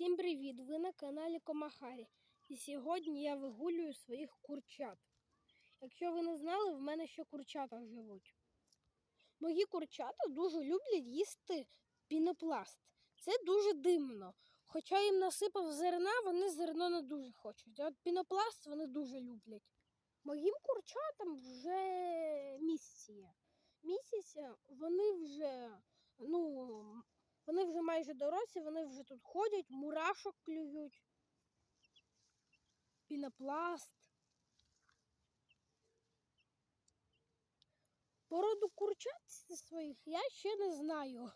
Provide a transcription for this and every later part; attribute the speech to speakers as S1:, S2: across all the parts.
S1: Всім привіт! Ви на каналі Комахарі. І сьогодні я вигулюю своїх курчат. Якщо ви не знали, в мене ще курчата живуть. Мої курчата дуже люблять їсти пінопласт. Це дуже дивно. Хоча їм насипав зерна, вони зерно не дуже хочуть. А от пінопласт вони дуже люблять. Моїм курчатам вже місяць є. Місяць вони вже, ну, вони вже майже дорослі, вони вже тут ходять, мурашок клюють, пінопласт. Породу курчат своїх я ще не знаю.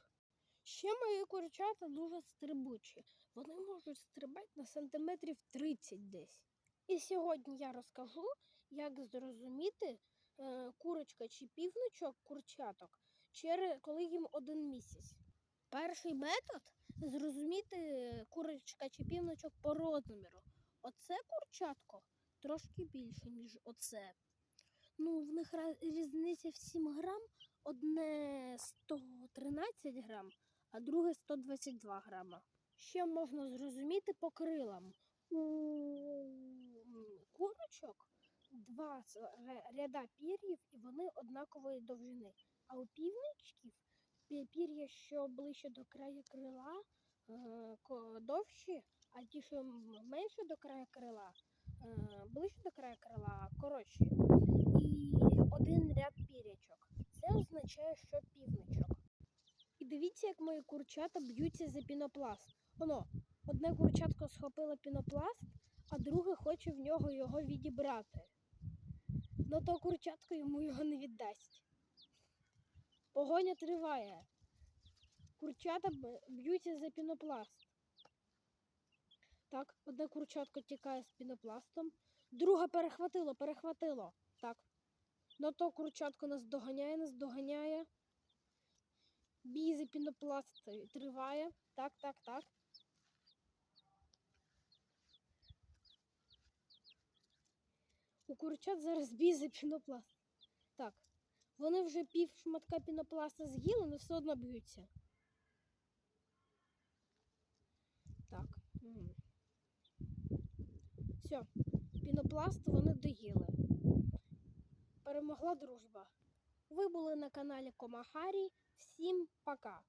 S1: Ще мої курчата дуже стрибучі. Вони можуть стрибати на сантиметрів 30 десь. І сьогодні я розкажу, як зрозуміти е, курочка чи півничок курчаток, коли їм один місяць. Перший метод зрозуміти курочка чи півничок по розміру. Оце курчатко трошки більше, ніж оце. Ну, в них різниця в 7 грам, одне 113 грам, а друге 122 грама. Ще можна зрозуміти по крилам. У курочок два ряда пір'їв, і вони однакової довжини. А у півничків пі- пір'я, що ближче до краю крила, е, довші, а ті, що менше до краю крила, е, ближче до краю крила, коротші. І один ряд пірячок. Це означає, що півничок. І дивіться, як мої курчата б'ються за пінопласт. Воно, одне курчатко схопило пінопласт, а друге хоче в нього його відібрати. Ну то курчатко йому його не віддасть. Погоня триває. Курчата б'ються за пінопласт. Так, одне курчатко тікає з пінопластом, друге перехватило, перехватило. Так. Ну то курчатко нас доганяє, нас доганяє. Бій за пінопласт триває. Так, так, так. У курчат зараз бій за пінопласт. Так. Вони вже пів шматка пінопласта з'їли, але все одно б'ються. Так. Все, пінопласт вони доїли. Перемогла дружба. Ви були на каналі Комахарі. Всім пока!